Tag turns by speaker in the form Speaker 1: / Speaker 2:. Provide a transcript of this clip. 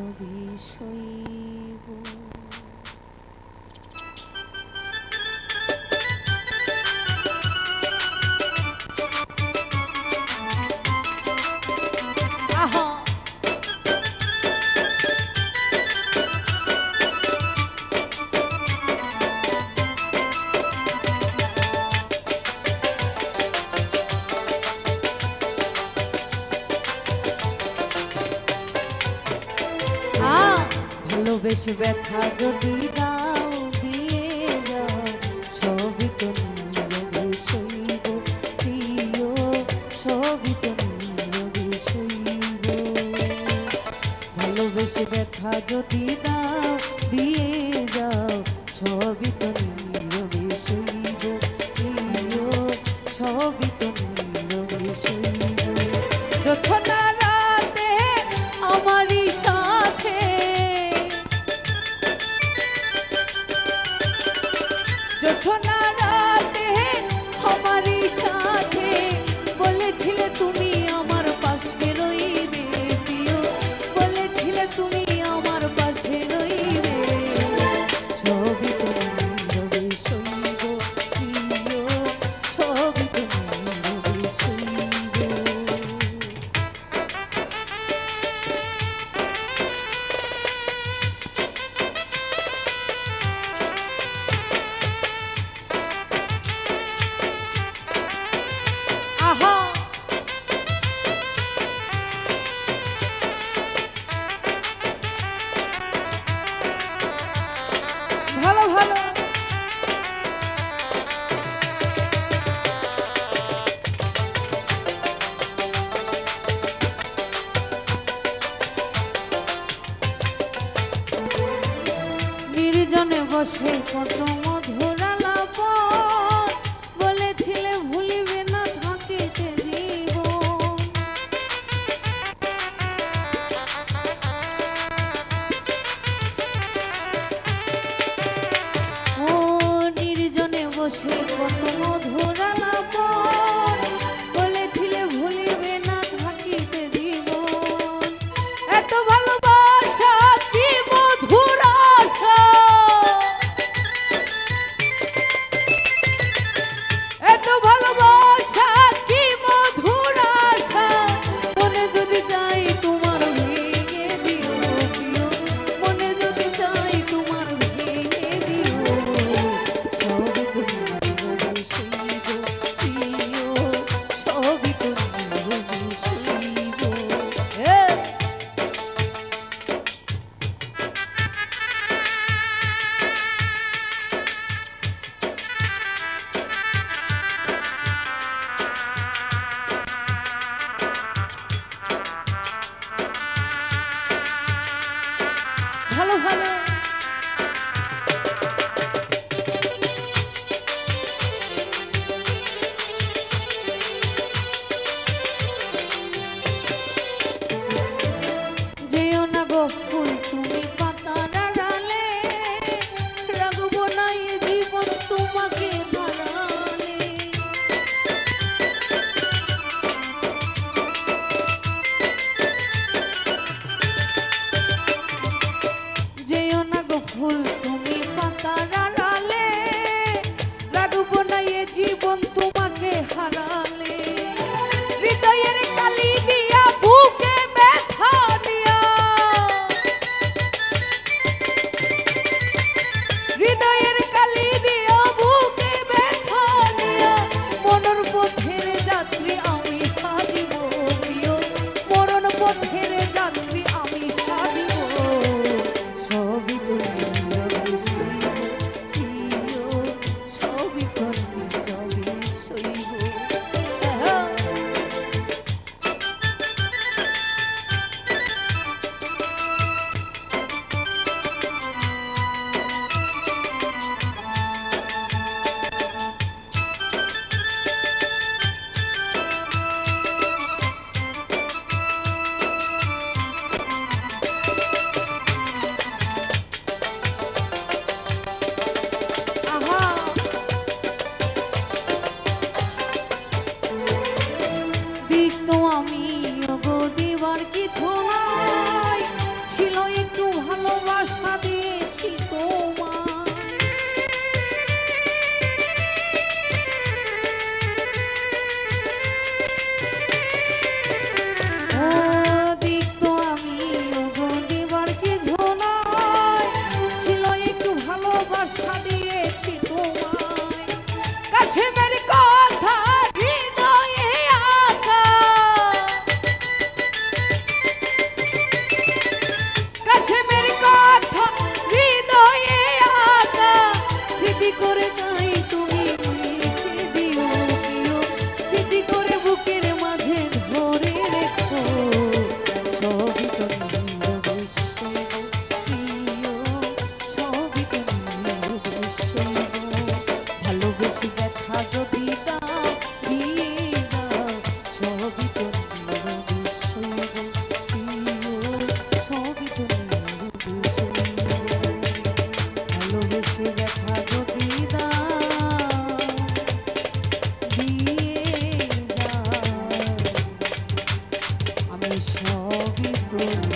Speaker 1: 여기 서이고 ভালোবেসে ব্যথা যদি দাও, দিয়ে যাও। সবই তো নীরবে সইব প্রিয় সবই তো নীরবে সইব ভালোবেসে ব্যথা যদি দাও, দিয়ে যাও। সবই তো নীরবে সইব প্রিয় সবই তো নীরবে সইব যথনা বসে কত ফুল তুমি পাতার আড়ালে, রাখব হৃদয়ের কালি দিয়া, বুকে হৃদয়ের কালি দিয়া, বুকে ব্যথা দিয়া। মনর আমি সাজিব প্রিয়। মরণ Thank you.